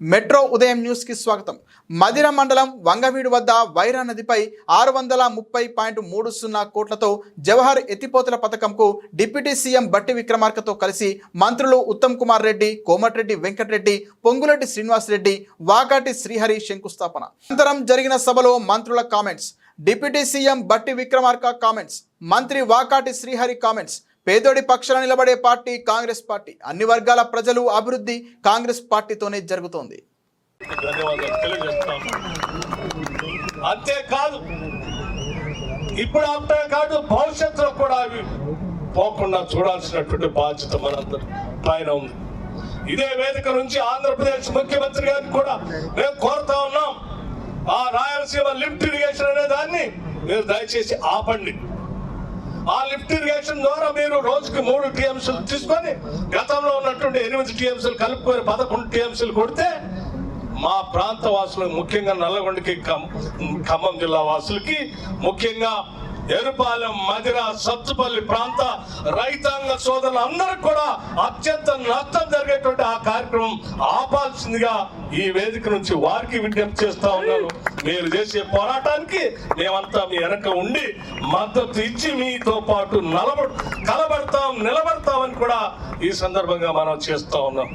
Metro ఉదయం న్యూస్కి స్వాగతం. మదిర మండలం వంగవీడు వద్ద వైరా నదిపై ఆరు వందల ముప్పై పాయింట్ మూడు సున్నా కోట్లతో జవహర్ ఎత్తిపోతల పథకంకు డిప్యూటీ సీఎం బట్టి విక్రమార్కతో కలిసి మంత్రులు ఉత్తమ్ కుమార్ రెడ్డి కోమటిరెడ్డి వెంకటరెడ్డి పొంగులెడ్డి శ్రీనివాస్ రెడ్డి వాకాటి శ్రీహరి శంకుస్థాపన. అనంతరం జరిగిన సభలో మంత్రుల కామెంట్స్ డిప్యూటీ సీఎం బట్టి విక్రమార్క కామెంట్స్ మంత్రి వాకాటి శ్రీహరి కామెంట్స్ పేదోడి పక్షాన నిలబడే పార్టీ కాంగ్రెస్ పార్టీ. అన్ని వర్గాల ప్రజలు అభివృద్ధి కాంగ్రెస్ పార్టీతోనే జరుగుతోంది. అంతేకాదు ఇప్పుడు అంతేకాదు భవిష్యత్తులో కూడా అవి పోకుండా చూడాల్సినటువంటి బాధ్యత మనందరి పైన ఉంది. ఇదే వేదిక నుంచి ఆంధ్రప్రదేశ్ ముఖ్యమంత్రి గారిని కూడా మేము కోరుతా ఉన్నాం. ఆ రాయలసీమ లిఫ్ట్ ఇరిగేషన్ అనే దాన్ని మీరు దయచేసి ఆపండి. ఆ లిఫ్ట్ ఇరిగేషన్ ద్వారా మీరు రోజుకి మూడు టీఎంసీలు తీసుకొని గతంలో ఉన్నటువంటి ఎనిమిది టీఎంసీలు కలుపుకొని పదకొండు టీఎంసీలు కొడితే మా ప్రాంత వాసులకు ముఖ్యంగా నల్లగొండకి ఖమ్మం జిల్లా వాసులకి ముఖ్యంగా ఎరుపాలెం మదిర సత్తుపల్లి ప్రాంత రైతాంగ సోదరులు అందరికి కూడా అత్యంత నష్టం జరిగేటువంటి ఆ కార్యక్రమం ఆపాల్సిందిగా ఈ వేదిక నుంచి వారికి విజ్ఞప్తి చేస్తా ఉన్నాను. మీరు చేసే పోరాటానికి మేమంతా మీ వెనక ఉండి మద్దతు ఇచ్చి మీతో పాటు నలబడు కలబడతాం నిలబడతామని కూడా ఈ సందర్భంగా మనం చేస్తా ఉన్నాం.